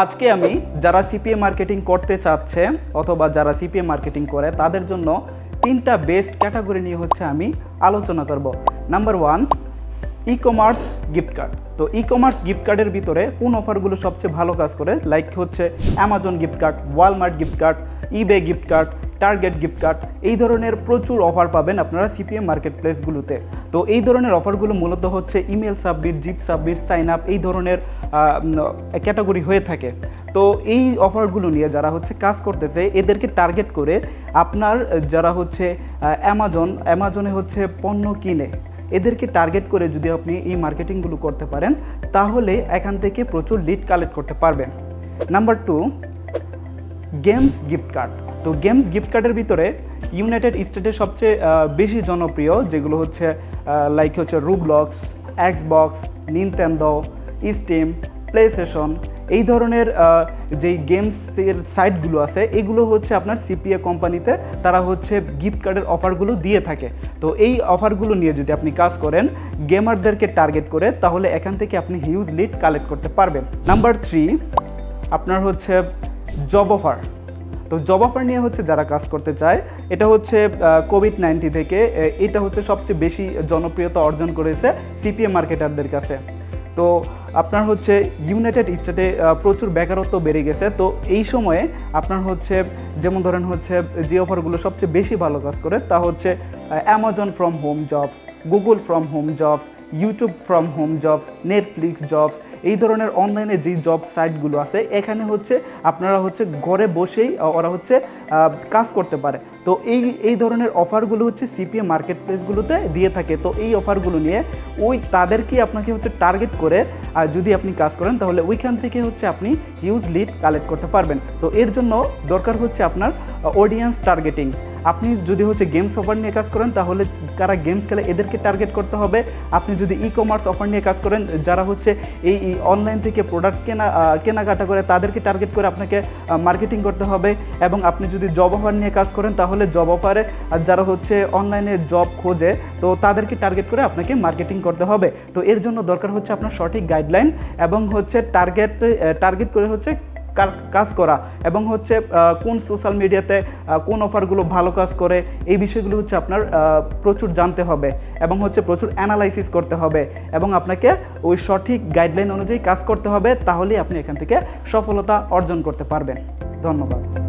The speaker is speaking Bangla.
আজকে আমি যারা সিপিএ মার্কেটিং করতে চাচ্ছে অথবা যারা সিপিএ মার্কেটিং করে, তাদের জন্য তিনটা বেস্ট ক্যাটাগরি নিয়ে হচ্ছে আমি আলোচনা করব। Number one e commerce gift card তো ই কমার্স গিফট কার্ডের ভিতরে কোন অফারগুলো সবচেয়ে ভালো কাজ করে? লাইক হচ্ছে Amazon gift card Walmart gift card eBay gift card Target gift card এই ধরনের প্রচুর অফার পাবেন আপনারা সিপিএম মার্কেট প্লেসগুলোতে তো এই ধরনের অফারগুলো মূলত হচ্ছে email submit zip submit sign up এই ধরনের ক্যাটাগরি হয়ে থাকে। তো এই অফারগুলো নিয়ে যারা হচ্ছে কাজ করতেছে, এদেরকে টার্গেট করে আপনার যারা হচ্ছে অ্যামাজন অ্যামাজনে হচ্ছে পণ্য কিনে, এদেরকে টার্গেট করে যদি আপনি এই মার্কেটিংগুলো করতে পারেন, তাহলে এখান থেকে প্রচুর লিড কালেক্ট করতে পারবেন। Number two games gift card তো গেমস গিফট কার্ডের ভিতরে ইউনাইটেড স্টেটের সবচেয়ে বেশি জনপ্রিয়, যেগুলো হচ্ছে লাইক হচ্ছে Roblox Xbox Nintendo Steam PlayStation এই ধরনের যেই গেমসের সাইটগুলো আছে, এগুলো হচ্ছে আপনার সিপিএ কোম্পানিতে তারা হচ্ছে গিফট কার্ডের অফারগুলো দিয়ে থাকে। তো এই অফারগুলো নিয়ে যদি আপনি কাজ করেন গেমারদেরকে টার্গেট করে, তাহলে এখান থেকে আপনি হিউজ লিড কালেক্ট করতে পারবেন। নাম্বার থ্রি আপনার হচ্ছে জব অফার তো জব অফার নিয়ে হচ্ছে যারা কাজ করতে চায়, এটা হচ্ছে কোভিড নাইন্টি থেকে এটা হচ্ছে সবচেয়ে বেশি জনপ্রিয়তা অর্জন করেছে সিপিএ মার্কেটারদের কাছে। তো আপনার হচ্ছে ইউনাইটেড স্টেটে প্রচুর বেকারত্ব বেড়ে গেছে। তো এই সময়ে আপনার হচ্ছে, যেমন ধরেন হচ্ছে যে অফারগুলো সবচেয়ে বেশি ভালো কাজ করে, তা হচ্ছে Amazon from home jobs Google from home jobs YouTube from home jobs Netflix jobs এই ধরনের অনলাইনে যেই জব সাইটগুলো আছে, এখানে হচ্ছে আপনারা হচ্ছে ঘরে বসেই ওরা হচ্ছে কাজ করতে পারে। তো এই এই ধরনের অফারগুলো হচ্ছে সিপিএ মার্কেট প্লেসগুলোতে দিয়ে থাকে। তো এই অফারগুলো নিয়ে ওই তাদেরকে আপনাকে হচ্ছে টার্গেট করে, আর যদি আপনি কাজ করেন, তাহলে ওইখান থেকে হচ্ছে আপনি হিউজ লিড কালেক্ট করতে পারবেন। তো এর জন্য দরকার হচ্ছে আপনার অডিয়েন্স টার্গেটিং আপনি যদি হচ্ছে গেমস অফার নিয়ে কাজ করেন, তাহলে কারা গেমস খেলে এদেরকে টার্গেট করতে হবে। আপনি যদি ই কমার্স অফার নিয়ে কাজ করেন, যারা হচ্ছে এই অনলাইন থেকে প্রোডাক্ট কেনা কেনাকাটা করে, তাদেরকে টার্গেট করে আপনাকে মার্কেটিং করতে হবে। এবং আপনি যদি জব অফার নিয়ে কাজ করেন, তাহলে জব অফারে যারা হচ্ছে অনলাইনে জব খোঁজে, তো তাদেরকে টার্গেট করে আপনাকে মার্কেটিং করতে হবে। তো এর জন্য দরকার হচ্ছে আপনার সঠিক গাইডলাইন এবং হচ্ছে টার্গেট টার্গেট করে হচ্ছে কাজ করা এবং হচ্ছে কোন সোশ্যাল মিডিয়াতে কোন অফারগুলো ভালো কাজ করে, এই বিষয়গুলো হচ্ছে আপনার প্রচুর জানতে হবে এবং হচ্ছে প্রচুর অ্যানালাইসিস করতে হবে এবং আপনাকে ওই সঠিক গাইডলাইন অনুযায়ী কাজ করতে হবে, তাহলেই আপনি এখান থেকে সফলতা অর্জন করতে পারবেন। ধন্যবাদ।